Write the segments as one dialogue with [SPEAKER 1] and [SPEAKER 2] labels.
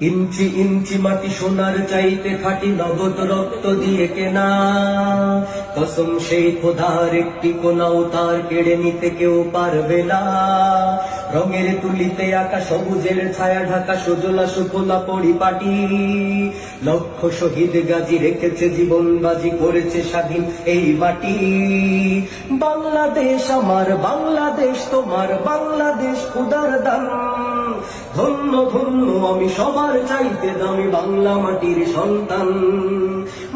[SPEAKER 1] ইঞ্চি ইঞ্চি মাটি সোনার চাইতে খাটি নগদ রক্ত দিয়ে কেনা। কসম সেই খোদার একটি কোনাও তার কেড়ে নিতে কেউ পারবে না। রঙের তুলিতে আঁকা, সবুজের ছায়া ঢাকা, সুজলা সুফলা পরিপাটি। লক্ষ শহীদ গাজী রেখেছে জীবন, বাজি করেছে স্বাধীন এই মাটি। বাংলাদেশ আমার, বাংলাদেশ তোমার, বাংলাদেশ খুদার দান। ধন্য ধন্য, আমি সবার চাইতে দামি বাংলা মাটির সন্তান।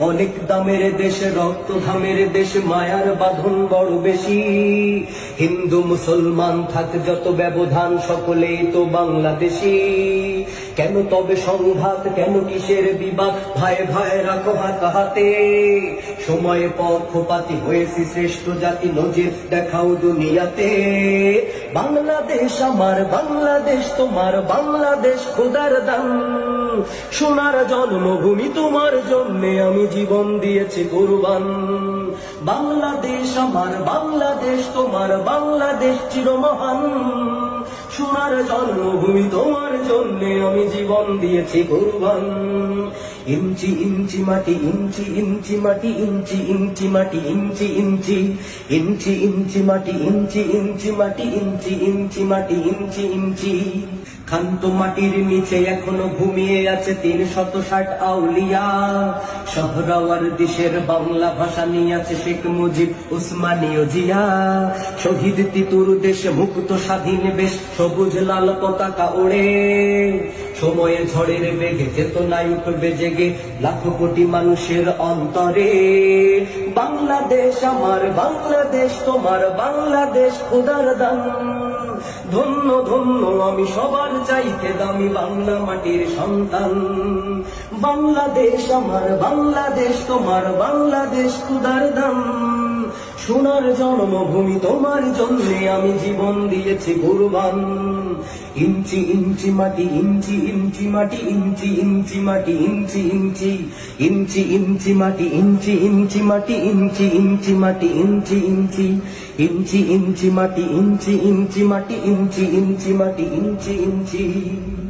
[SPEAKER 1] অনেক দামের দেশে, রক্ত ধামের দেশ, মায়ার বাঁধন বড় বেশি। হিন্দু, মুসলমান, থাক যত ব্যবধান, সকলেই তো বাংলাদেশি। কেন তবে সংঘাত, কেন কিসের বিবাদ? ভাই ভাই, রাখো হাত হাতে। সময়ে পক্ষপাতি হয়েছি শ্রেষ্ঠ জাতি নজির, দেখাও দুনিয়াতে। বাংলাদেশ আমার, বাংলাদেশ তোমার, বাংলাদেশ খোদার দাম সোনার জন্মভূমি তোমার জন্যে আমি জীবন দিয়েছি কুরবান। বাংলাদেশ আমার, বাংলাদেশ তোমার, বাংলাদেশ চিরমহান। সোনার জন্মভূমি তোমার জন্যে আমি জীবন দিয়েছি, কুরবান। ইঞ্চি ইঞ্চি মাটি, ইঞ্চি ইঞ্চি মাটি, ইঞ্চি ইঞ্চি মাটি, ইঞ্চি ইঞ্চি। ইঞ্চি ইঞ্চি মাটি, ইঞ্চি ইঞ্চি মাটি, ইঞ্চি ইঞ্চি মাটি, ইঞ্চি ইঞ্চি। খান্ত মাটির নিচে এখনও ঘুমিয়ে আছে তিন শত ষাট আউলিয়া। শহরাওয়ার দেশের বাংলা ভাষা নিয়ে আছে শেখ মুজিব, উসমানীয় জিয়া। শহীদ তিতুর দেশে, মুক্ত স্বাধীন বেশ সবুজ লাল পতাকা ওড়ে। সময়ে ঝড়ের বেগে চেতনায় উঠবে জেগে লাখো কোটি মানুষের অন্তরে। বাংলাদেশ আমার, বাংলাদেশ তোমার, বাংলাদেশ খোদার দান ধন্য ধন্য, আমি সবার চাইতে দামি বাংলা মাটির সন্তান। বাংলাদেশ আমার, বাংলাদেশ তোমার, বাংলাদেশ খুদার দাম। সোনার জন্মভূমি তোমার জন্যে আমি জীবন দিয়েছি কুরবান। ইঞ্চি ইঞ্চি মাটি, ইঞ্চি ইঞ্চি মাটি, ইঞ্চি ইঞ্চি মাটি, ইঞ্চি ইঞ্চি। ইঞ্চি ইঞ্চি মাটি, ইঞ্চি ইঞ্চি মাটি, ইঞ্চি ইঞ্চি মাটি, ইঞ্চি ইঞ্চি। ইঞ্চি ইঞ্চি মাটি, ইঞ্চি ইঞ্চি মাটি, ইঞ্চি ইঞ্চি মাটি, ইঞ্চি ইঞ্চি।